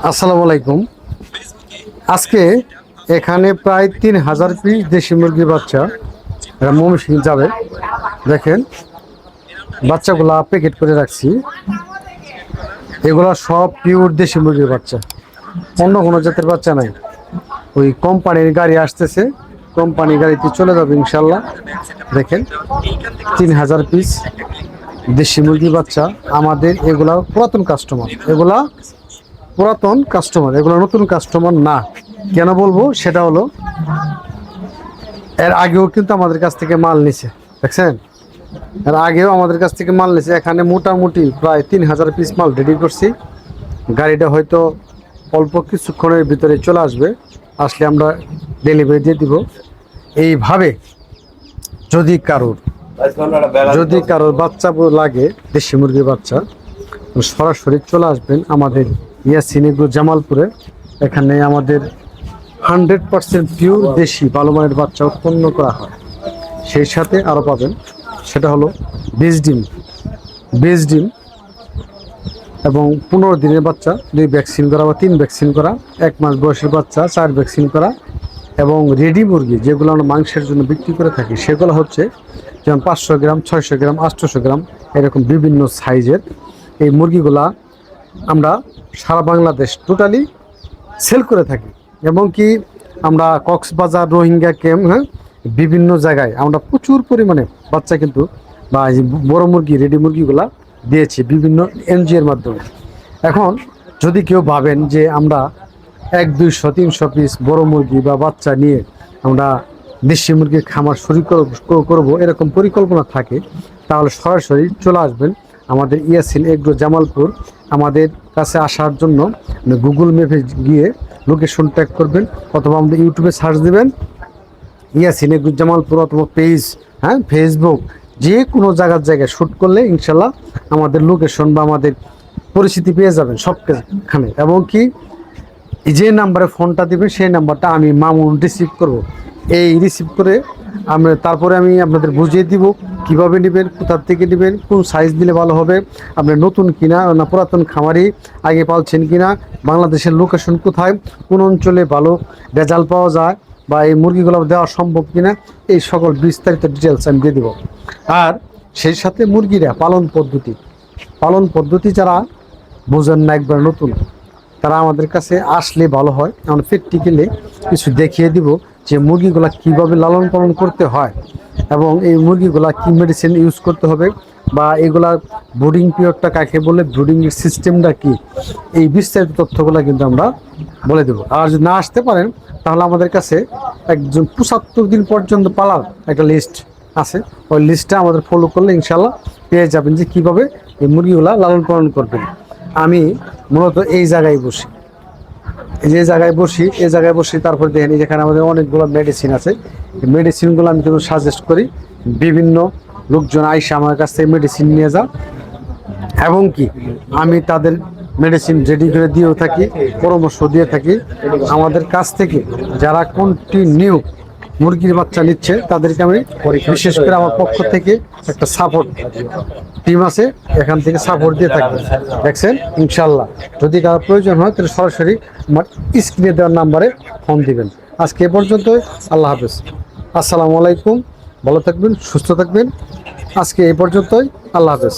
আসসালামু আলাইকুম। আজকে এখানে প্রায় তিন হাজার পিস দেশি মুরগির বাচ্চা, এরা ময়মনসিং যাবে। দেখেন, বাচ্চাগুলা প্যাকেট করে রাখছি। এগুলা সব পিওর দেশি মুরগির বাচ্চা। অন্য কোনো জাতের বাচ্চা নাই। ওই কোম্পানির গাড়ি আসতেছে। কোম্পানি গাড়িতে চলে যাবে ইনশাল্লাহ। দেখেন, তিন হাজার পিস দেশি মুরগির বাচ্চা। আমাদের এগুলা পুরাতন কাস্টমার এগুলা পুরাতন কাস্টমার এগুলো নতুন কাস্টমার না। কেন বলব? সেটা হলো, এর আগেও কিন্তু আমাদের কাছ থেকে মাল নিছে, দেখছেন? এর আগেও আমাদের কাছ থেকে মাল নিছে। এখানে মোটামুটি প্রায় তিন হাজার পিস মাল রেডি করছি। গাড়িটা হয়তো অল্প কিছুক্ষণের ভিতরে চলে আসবে। আসলে আমরা ডেলিভারি দিয়ে দিব। এইভাবে যদি কারোর যদি কারোর বাচ্চা লাগে, দেশি মুরগির বাচ্চা, সরাসরি চলে আসবেন আমাদের ইয়াসিনিগুর জামালপুরে। এখানে আমাদের হান্ড্রেড পার্সেন্ট পিওর দেশি ভালো মানের বাচ্চা উৎপন্ন করা হয়। সেই সাথে আরও পাবেন, সেটা হলো বীজ ডিম। বীজ ডিম এবং পনেরো দিনের বাচ্চা, দুই ভ্যাকসিন করা বা তিন ভ্যাকসিন করা, এক মাস বয়সের বাচ্চা, চার ভ্যাকসিন করা এবং রেডি মুরগি যেগুলো আমরা মাংসের জন্য বিক্রি করে থাকি, সেগুলো হচ্ছে যেমন পাঁচশো গ্রাম, ছয়শো গ্রাম, আটশোশো গ্রাম, এরকম বিভিন্ন সাইজের এই মুরগিগুলা আমরা সারা বাংলাদেশ টোটালি সেল করে থাকি। এবং কি আমরা কক্সবাজার, রোহিঙ্গা ক্যাম্প হ্যাঁ বিভিন্ন জায়গায় আমরা প্রচুর পরিমাণে বাচ্চা কিন্তু বা বড় মুরগি রেডি মুরগিগুলা দিয়েছি বিভিন্ন এনজিওর মাধ্যমে। এখন যদি কেউ ভাবেন যে আমরা এক, দুইশো, তিনশো পিস বড় মুরগি বা বাচ্চা নিয়ে আমরা দেশি মুরগির খামার শুরু করব, এরকম পরিকল্পনা থাকে, তাহলে সরাসরি চলে আসবেন আমাদের ইয়াসিন এগ্রো জামালপুর আমাদের কাছে আসার জন্য গুগল ম্যাপে গিয়ে লোকেশন ট্যাগ করবেন, অথবা আমাদের ইউটিউবে সার্চ দেবেন। ইয়াসিন এগ্রো জামালপুর অথবা পেজ হ্যাঁ ফেসবুক যে কোনো জায়গার জায়গায় শ্যুট করলে ইনশাল্লাহ আমাদের লোকেশন বা আমাদের পরিস্থিতি পেয়ে যাবেন সব সবখানে। এবং কি, যে নাম্বারে ফোনটা দিবেন, সেই নাম্বারটা আমি মামুন রিসিভ করব। এই রিসিভ করে আমরা তারপরে আমি আপনাদের বুঝিয়ে দিব কীভাবে নেবেন কোথার থেকে নেবেন, কোন সাইজ দিলে ভালো হবে, আপনি নতুন কিনা না পুরাতন খামারি, আগে পালছেন কিনা, বাংলাদেশের লোকেশন কোথায়, কোন অঞ্চলে ভালো রেজাল্ট পাওয়া যায় বা এই মুরগিগুলো দেওয়া সম্ভব কিনা, এই সকল বিস্তারিত ডিটেলস আমি দিয়ে দিব। আর সেই সাথে মুরগিরা পালন পদ্ধতি পালন পদ্ধতি যারা বোঝেন না একবার নতুন, তারা আমাদের কাছে আসলে ভালো হয়, আমরা প্র্যাকটিক্যালি কিছু দেখিয়ে দিব। যে মুরগিগুলা কীভাবে লালন পালন করতে হয় এবং এই মুরগিগুলা কি মেডিসিন ইউজ করতে হবে বা এগুলার ব্রুডিং পিরিয়ডটা কাকে বলে ব্রুডিং এর সিস্টেমটা কি, এই বিস্তারিত তথ্যগুলো কিন্তু আমরা বলে দেবো। আর যদি না আসতে পারেন, তাহলে আমাদের কাছে একজন পঁচাত্তর দিন পর্যন্ত পালার একটা লিস্ট আছে। ওই লিস্টটা আমাদের ফলো করলে ইনশাল্লাহ পেয়ে যাবেন যে কীভাবে এই মুরগিগুলা লালন পালন করবেন। আমি মূলত এই জায়গায় বসি। যে জায়গায় বসি এই জায়গায় বসি, তারপর দেখেন যেখানে আমাদের অনেকগুলো মেডিসিন আছে। মেডিসিনগুলো আমি কিন্তু সাজেস্ট করি, বিভিন্ন লোকজন আইসে আমার কাছ থেকে মেডিসিন নিয়ে যাও। এবং কি, আমি তাদের মেডিসিন রেডি করে দিয়েও থাকি, পরামর্শ দিয়ে থাকি। আমাদের কাছ থেকে যারা কন্টিনিউ মুরগির বাচ্চা নিচ্ছে, তাদেরকে আমি বিশেষ করে আমার পক্ষ থেকে একটা সাপোর্ট টিম আছে, এখান থেকে সাপোর্ট দিয়ে থাকবে দেখছেন? ইনশাল্লাহ যদি কারও প্রয়োজন হয়, তাহলে সরাসরি আমার স্ক্রিনে দেওয়ার নাম্বারে ফোন দিবেন। আজকে এ পর্যন্ত আল্লাহ হাফেজ। আসসালামু আলাইকুম, ভালো থাকবেন, সুস্থ থাকবেন। আজকে এই পর্যন্তই, আল্লাহ হাফেজ।